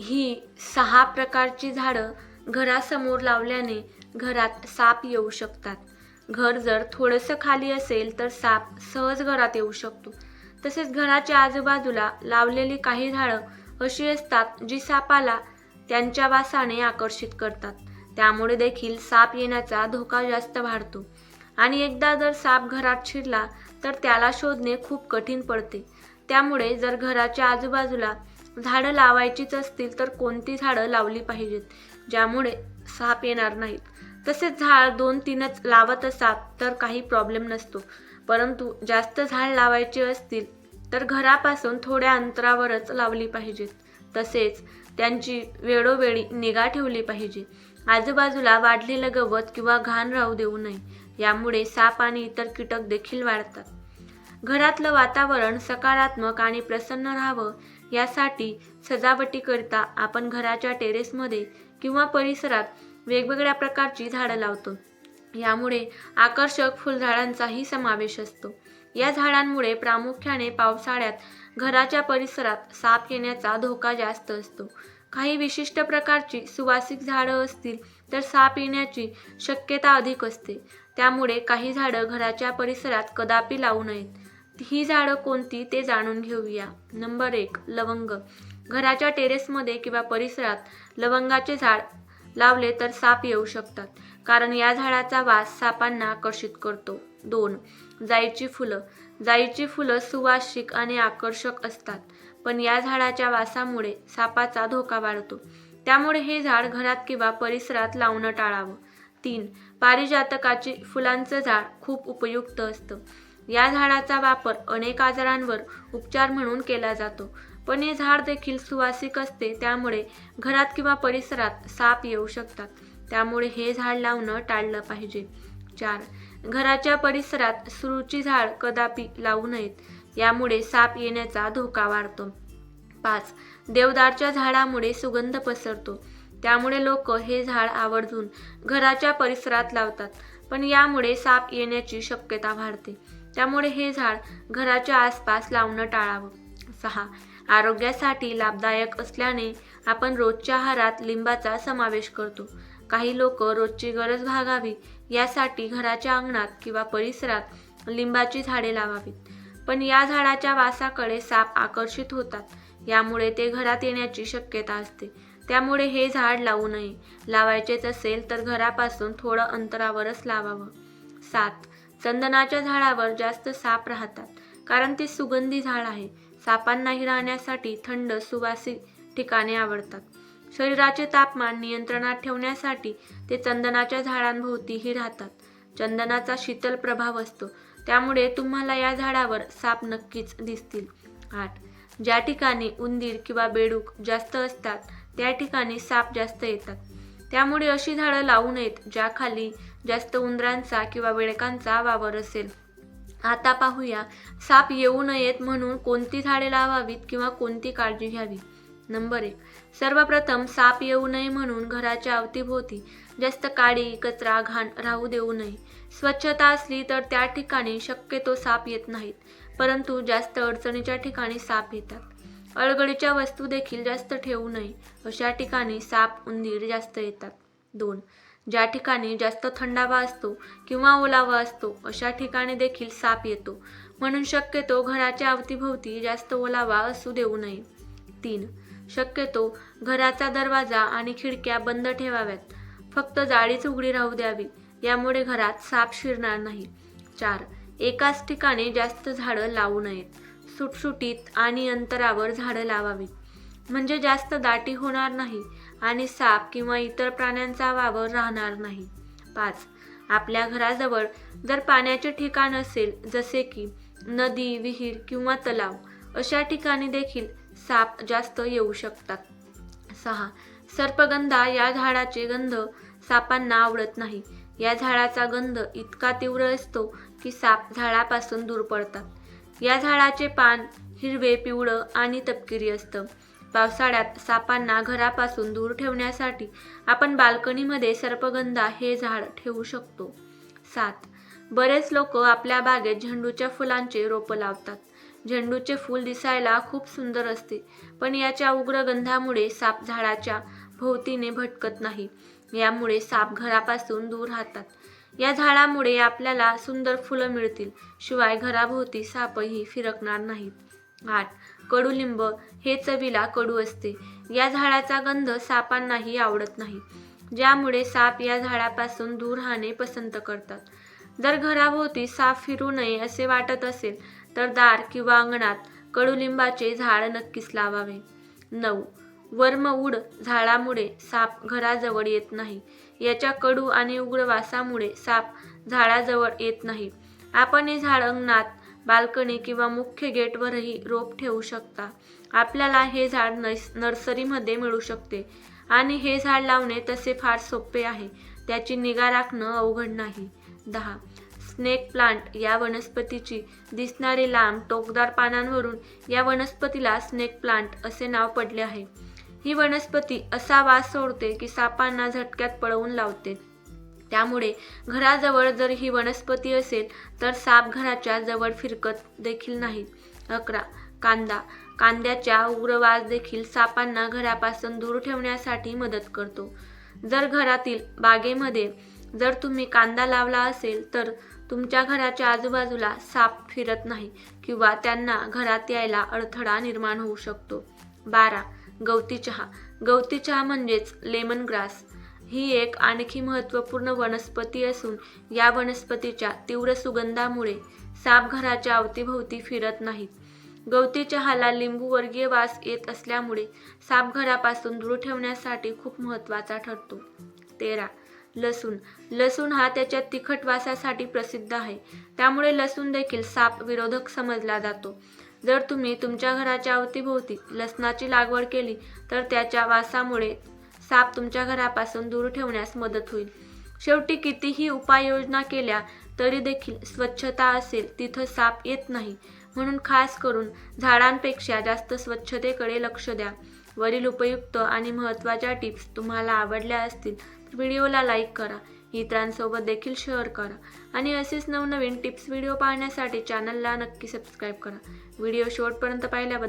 ही सहा प्रकारची झाडं घरासमोर लावल्याने घरात साप येऊ शकतात. घर जर थोडंसं खाली असेल तर साप सहज घरात येऊ शकतो. तसेच घराच्या आजूबाजूला लावलेली काही झाडं अशी असतात जी सापाला त्यांच्या वासाने आकर्षित करतात. त्यामुळे देखील साप येण्याचा धोका जास्त वाढतो. आणि एकदा जर साप घरात शिरला तर त्याला शोधणे खूप कठीण पडते. त्यामुळे जर घराच्या आजूबाजूला झाडं लावायचीच असतील तर कोणती झाडं लावली पाहिजेत ज्यामुळे साप येणार नाहीत. तसेच झाड दोन तीनच लावत असाल तर काही प्रॉब्लेम नसतो. परंतु जास्त झाड लावायचे असतील तर घरापासून थोड्या अंतरावरच लावली पाहिजेत. तसेच त्यांची वेळोवेळी निगा ठेवली पाहिजे. आजूबाजूला वाढलेलं गवत किंवा घाण राहू देऊ नये यामुळे साप आणि इतर कीटक देखील वाढतात. घरातलं वातावरण सकारात्मक आणि प्रसन्न राहावं यासाठी सजावटीकरिता आपण घराच्या टेरेसमध्ये किंवा परिसरात वेगवेगळ्या प्रकारची झाडं लावतो. यामुळे आकर्षक फुलझाडांचाही समावेश असतो. या झाडांमुळे प्रामुख्याने पावसाळ्यात घराच्या परिसरात साप येण्याचा धोका जास्त असतो. काही विशिष्ट प्रकारची सुवासिक झाडं असतील तर साप येण्याची शक्यता अधिक असते. त्यामुळे काही झाडं घराच्या परिसरात कदापि लावू नयेत. ही झाडं कोणती ते जाणून घेऊया. नंबर एक लवंग. घराच्या टेरेसमध्ये किंवा परिसरात लवंगाचे झाड लावले तर साप येऊ शकतात कारण या झाडाचा वास सापांना आकर्षित करतो. दोन जाईची फुलं. जाईची फुलं सुवासिक आणि आकर्षक असतात पण या झाडाच्या वासामुळे सापाचा धोका वाढतो. त्यामुळे हे झाड घरात किंवा परिसरात लावणं टाळावं. तीन पारिजातकाची फुलांचं झाड खूप उपयुक्त असतं. या झाडाचा वापर अनेक आजारांवर उपचार म्हणून केला जातो. पण हे झाड देखील सुवासिक असते त्यामुळे घरात किंवा परिसरात साप येऊ शकतात. त्यामुळे हे झाड लावणं टाळलं पाहिजे. चार घराच्या परिसरात सुरूची झाड कदापि लावू नयेत. यामुळे साप येण्याचा धोका वाढतो. पाच देवदारच्या झाडामुळे सुगंध पसरतो. त्यामुळे लोक हे झाड आवर्जून घराच्या परिसरात लावतात. पण यामुळे साप येण्याची शक्यता वाढते. त्यामुळे हे झाड घराच्या आसपास लावणं टाळावं. सहा. आरोग्यासाठी लाभदायक असल्याने आपण रोजच्या आहारात लिंबाचा समावेश करतो. काही लोक रोजची गरज भागावी यासाठी घराच्या अंगणात किंवा परिसरात लिंबाची झाडे लावावीत. पण या झाडाच्या वासाकडे साप आकर्षित होतात. यामुळे ते घरात येण्याची शक्यता असते. त्यामुळे हे झाड लावू नये. लावायचेच असेल तर घरापासून थोडं अंतरावरच लावावं. सात. चंदनाच्या झाडावर जास्त साप राहतात कारण ते सुगंधी झाड आहे. सापांनाही राहण्यासाठी थंड सुवासिक ठिकाणे आवडतात. शरीराचे तापमान नियंत्रणात ठेवण्यासाठी ते चंदनाच्या झाडांभोवतीही राहतात. चंदनाचा शीतल प्रभाव असतो. त्यामुळे तुम्हाला या झाडावर साप नक्कीच दिसतील. आठ. ज्या ठिकाणी उंदीर किंवा बेडूक जास्त असतात त्या ठिकाणी साप जास्त येतात. त्यामुळे अशी झाडं लावू नयेत ज्याखाली जास्त उंदरांचा किंवा बेडकांचा वावर असेल. आता पाहूया साप येऊ नयेत म्हणून कोणती झाडे लावावीत किंवा कोणती काळजी घ्यावी? नंबर एक सर्वप्रथम साप येऊ नये म्हणून घराच्या अवतीभोवती जास्त काडी कचरा घाण राहू देऊ नये. स्वच्छता असली तर त्या ठिकाणी शक्यतो साप येत नाहीत परंतु जास्त अडचणीच्या ठिकाणी साप येतात. अळगडीच्या वस्तू देखील जास्त ठेवू नये अशा ठिकाणी साप उंदीर जास्त येतात. दोन ज्या ठिकाणी जास्त थंडावा असतो किंवा ओलावा असतो अशा ठिकाणी देखील साप येतो. म्हणून शक्यतो घराच्या अवतीभोवती जास्त ओलावा असू देऊ नये. तीन शक्यतो घराचा दरवाजा आणि खिडक्या बंद ठेवाव्यात. फक्त जाळीच उघडी राहू द्यावी यामुळे घरात साप शिरणार नाही. चार एकाच ठिकाणी जास्त झाडं लावू नयेत. सुटसुटीत आणि अंतरावर झाडं लावावीत. म्हणजे जास्त दाटी होणार नाही. आणि साप किंवा इतर प्राण्यांचा वावर राहणार नाही. पाच. आपल्या घराजवळ जर पाण्याचे ठिकाण असेल जसे की नदी विहीर किंवा तलाव अशा ठिकाणी देखील साप जास्त येऊ शकतात. सहा. सर्पगंधा या झाडाचे गंध सापांना आवडत नाही. या झाडाचा गंध इतका तीव्र असतो की साप झाडापासून दूर पडतात. या झाडाचे पान हिरवे पिवळं आणि तपकिरी असतं. पावसाळ्यात सापांना घरापासून दूर ठेवण्यासाठी आपण बाल्कनीमध्ये सर्पगंधा हे झाड ठेवू शकतो. सात. बरेच लोक आपल्या बागेत झेंडूच्या फुलांचे रोपं लावतात. झेंडूचे फूल दिसायला खूप सुंदर असते पण याच्या उग्र गंधामुळे साप झाडाच्या भोवतीने भटकत नाही. यामुळे साप घरापासून दूर राहतात. या झाडामुळे आपल्याला सुंदर फुलं मिळतील शिवाय घराभोवती सापही फिरकणार नाहीत. आठ. कडुलिंब हे चवीला कडू असते. या झाडाचा गंध सापांनाही आवडत नाही. ज्यामुळे साप या झाडापासून दूर राहणे पसंत करतात. जर घराभोवती साप फिरू नये असे वाटत असेल तर दार किंवा अंगणात कडुलिंबाचे झाड नक्कीच लावावे. नऊ. वर्मऊड झाडामुळे साप घराजवळ येत नाही. याच्या कडू आणि उग्र वासामुळे साप झाडाजवळ येत नाही. आपण हे झाड अंगणात बाल्कनी किंवा मुख्य गेटवरही रोप ठेवू शकता. आपल्याला हे झाड नस नर्सरीमध्ये मिळू शकते. आणि हे झाड लावणे तसे फार सोपे आहे. त्याची निगा राखणं अवघड नाही. दहा. स्नेक प्लांट या वनस्पतीची दिसणारी लांब टोकदार पानांवरून या वनस्पतीला स्नेक प्लांट असे नाव पडले आहे. ही वनस्पती असा वास सोडते की सापांना झटक्यात पळवून लावते. त्यामुळे घराजवळ जर ही वनस्पती असेल तर साप घराच्या जवळ फिरकत देखील नाही. अकरा. कांदा. कांद्याच्या उग्रवास देखील सापांना घरापासून दूर ठेवण्यासाठी मदत करतो. जर घरातील बागेमध्ये जर तुम्ही कांदा लावला असेल तर तुमच्या घराच्या आजूबाजूला साप फिरत नाही किंवा त्यांना घरात यायला अडथळा निर्माण होऊ शकतो. बारा. गवती चहा. गवती चहा म्हणजेच लेमन ग्रास. ही एक आणखी महत्त्वपूर्ण वनस्पती असून या वनस्पतीच्या तीव्र सुगंधामुळे साप घराच्या अवतीभोवती फिरत नाहीत. गवती चहाला लिंबूवर्गीय वास येत असल्यामुळे साप घरापासून दूर ठेवण्यासाठी खूप महत्त्वाचा ठरतो. तेरा. लसूण. लसूण हा त्याच्या तिखट वासासाठी प्रसिद्ध आहे. त्यामुळे लसूण देखील साप विरोधक समजला जातो. जर तुम्ही तुमच्या घराच्या अवतीभोवती लसणाची लागवड केली तर त्याच्या वासामुळे साप तुमच्या घरापासून दूर ठेवण्यास मदत होईल. शेवटी कितीही उपाययोजना केल्या तरी देखील स्वच्छता असेल तिथं साप येत नाही. म्हणून खास करून झाडांपेक्षा जास्त स्वच्छतेकडे लक्ष द्या. वरील उपयुक्त आणि महत्त्वाच्या टिप्स तुम्हाला आवडल्या असतील तर व्हिडिओला लाईक करा. इतरांसोबत देखील शेअर करा. आणि असेच नवनवीन टिप्स व्हिडिओ पाहण्यासाठी चॅनलला नक्की सबस्क्राईब करा. व्हिडिओ शेवटपर्यंत पाहिल्याबद्दल